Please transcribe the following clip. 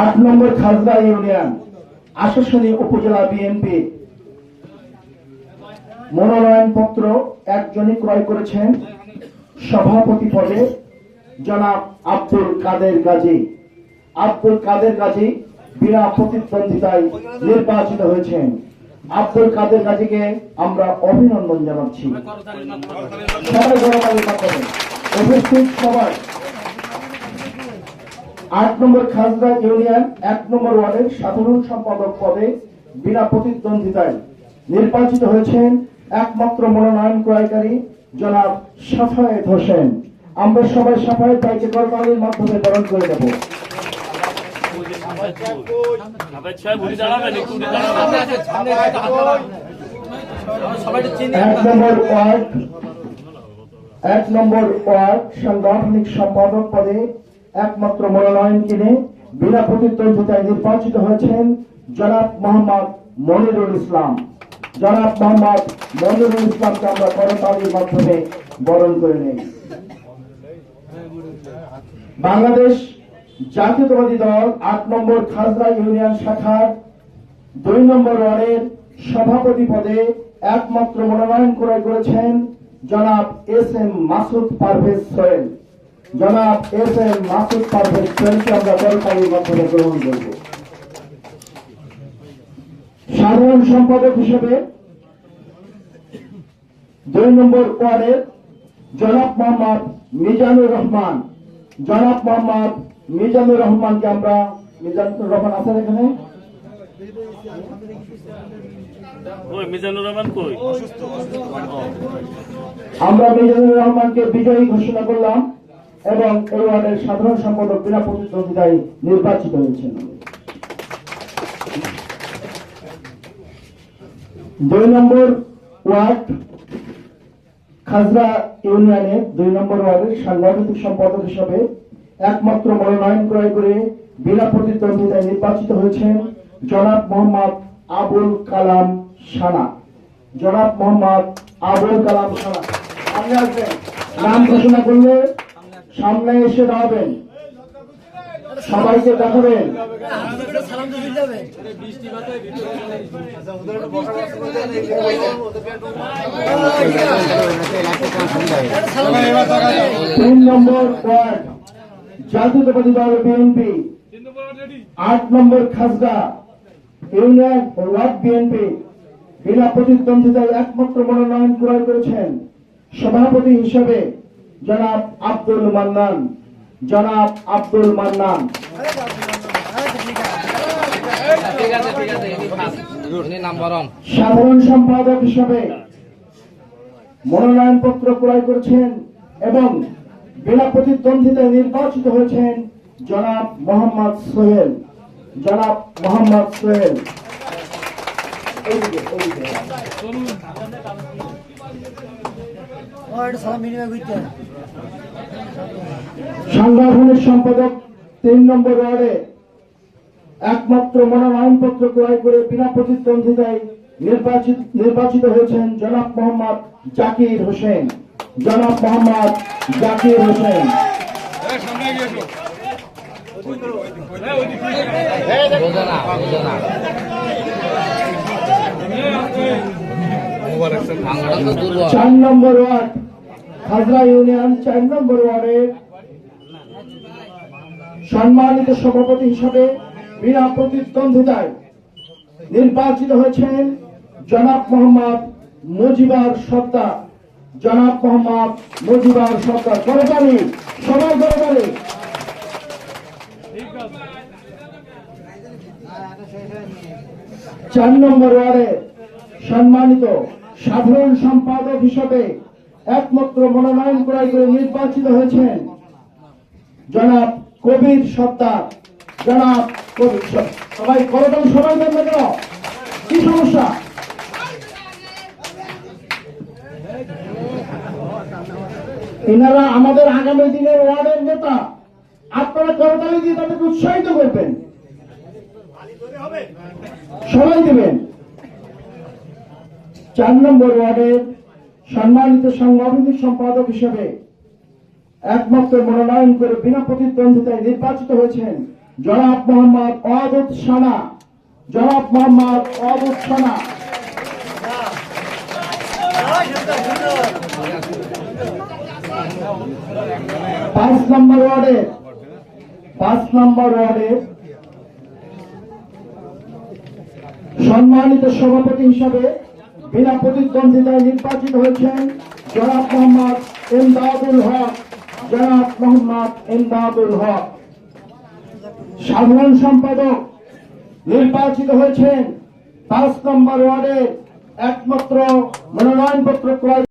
আট নম্বর খাজরা ইউনিয়ন, আশাসনী উপজেলা বিএনপি মনোনয়ন পত্র একজনই ক্রয় করেছেন সভাপতি পদে জনাব আব্দুল কাদের গাজী। আব্দুল কাদের গাজী বিনা প্রতিদ্বন্দ্বিতায় নির্বাচিত হয়েছেন। আব্দুল কাদের গাজীকে আমরা অভিনন্দন জানাচ্ছি। সবাই মাধ্যমে উপস্থিত সবাই। আট নম্বর খাজরা ইউনিয়ন, এক নম্বর ওয়ার্ডের সাধারণ সম্পাদক পদে বিনা প্রতিদ্বন্দ্বিতায় নির্বাচিত হয়েছেন একমাত্র মনোনয়ন ক্রয়কারী জনাব সাফায়েত হোসেন। আমরা সবাই সাফায়েত ভাইকে করতালির মাধ্যমে বরণ করে দেব এক নম্বর ওয়ার্ড, এক নম্বর ওয়ার্ড সাংগঠনিক সম্পাদক পদে একমাত্র মনোনয়ন কিনে বিনা প্রতিদ্বন্দ্বিতায় নির্বাচিত হয়েছেন জনাব মোহাম্মদ মনিরুল ইসলাম। জনাব মোহাম্মদ মনিরুল ইসলামকে আমরা করতালির মাধ্যমে বরণ করে নেই। বাংলাদেশ জাতীয়তাবাদী দল আট নম্বর খাজরা ইউনিয়ন শাখার দুই নম্বর ওয়ার্ডের সভাপতি পদে একমাত্র মনোনয়ন ক্রয় করেছেন জনাব এস এম মাসুদ পারভেজ সোয়েল জনাব এস এম মাসুদ পারভেজ আমরা দরকারির মাধ্যমে গ্রহণ করব। সাধারণ সম্পাদক হিসেবে দুই নম্বর ওয়ার্ডের জনাব মোহাম্মদ মিজানুর রহমান। জনাব মোহাম্মদ মিজানুর রহমানকে আমরা মিজানুর রহমান আছেন এখানে? মিজানুর রহমান কই? আমরা মিজানুর রহমানকে বিজয়ী ঘোষণা করলাম। এবং এই ওয়ার্ডের সাধারণ সম্পাদক বিনা প্রতিদ্বন্দ্বিতায় নির্বাচিত হয়েছেন। দুই নম্বর ওয়ার্ড, খাজরা ইউনিয়নের দুই নম্বর ওয়ার্ডের সাংগঠনিক সম্পাদক হিসাবে একমাত্র মনোনয়ন ক্রয় করে বিনা প্রতিদ্বন্দ্বিতায় নির্বাচিত হয়েছেন জনাব মোহাম্মদ আবুল কালাম সানা। জনাব মোহাম্মদ আবুল কালাম সানা। সামনে আসবেন। নাম ঘোষণা করলে সামনে এসে দাঁড়াবেন। সবাইকে দেখাবেন। তিন নম্বর ওয়ার্ড, জাতীয়তাবাদী দল বিএনপি। আট নম্বর খাসদা ইউনিয়ন ওয়ার্ড বিএনপি। বিনা প্রতিদ্বন্দ্বিতায় একমাত্র মনোনয়ন ক্রয় করেছেন সভাপতি হিসেবে জনাব আব্দুল মান্নান, জনাব আব্দুল মান্নান। সাধারণ সম্পাদক হিসেবে মনোনয়ন পত্র ক্রয় করেছেন এবং বিনা প্রতিদ্বন্দ্বিতায় নির্বাচিত হয়েছেন জনাব মোহাম্মদ সোহেল। জনাব মোহাম্মদ সোহেল। সাংগঠনিক সম্পাদক তিন নম্বর ওয়ার্ডে একমাত্র মনোনয়ন পত্র ক্রয় করে বিনা প্রতিদ্বন্দ্বিতায় নির্বাচিত নির্বাচিত হয়েছেন জনাব মোহাম্মদ জাকির হোসেন। জনাব মোহাম্মদ জাকির হোসেন। চার নম্বর ওয়ার্ড খাজরা ইউনিয়ন চার নম্বর ওয়ার্ডের সম্মানিত সভাপতি হিসাবে বিনা প্রতিদ্বন্দ্বিতায় নির্বাচিত হয়েছেন জনাব মোহাম্মদ মুজিবার সত্তা জনাব মোহাম্মদ মুজিবার সত্তা করতালি সবাই করতালি চার নম্বর ওয়ার্ডে সম্মানিত সাধারণ সম্পাদক হিসেবে একমাত্র মনোনয়ন ক্রয় করে নির্বাচিত হয়েছেন জনাব কবির সত্তার। জনাব কবির সবাই করতাল সবাই দেন কেন? কি সমস্যা? এনারা আমাদের আগামী দিনের ওয়ার্ডের নেতা। আপনারা করতালি দিয়ে তাদেরকে উৎসাহিত করবেন। সবাই দেবেন। চার নম্বর ওয়ার্ডের সম্মানিত সাংগঠনিক সম্পাদক হিসেবে একমাত্র মনোনয়ন করে বিনা প্রতিদ্বন্দ্বিতায় নির্বাচিত হয়েছেন জনাব মোহাম্মদ অবুদ সানা। জনাব মোহাম্মদ অবুদ সানা। পাঁচ নম্বর ওয়ার্ডে, পাঁচ নম্বর ওয়ার্ডে সম্মানিত সভাপতি হিসাবে বিনা প্রতিদ্বন্দ্বিতায় নির্বাচিত হয়েছেন জনাব মোহাম্মদ এমদাদুল হক। জনাব মোহাম্মদ এমদাদুল হক। সাধারণ সম্পাদক নির্বাচিত হয়েছেন। পাঁচ নম্বর ওয়ার্ডের একমাত্র মনোনয়নপত্র ক্রয়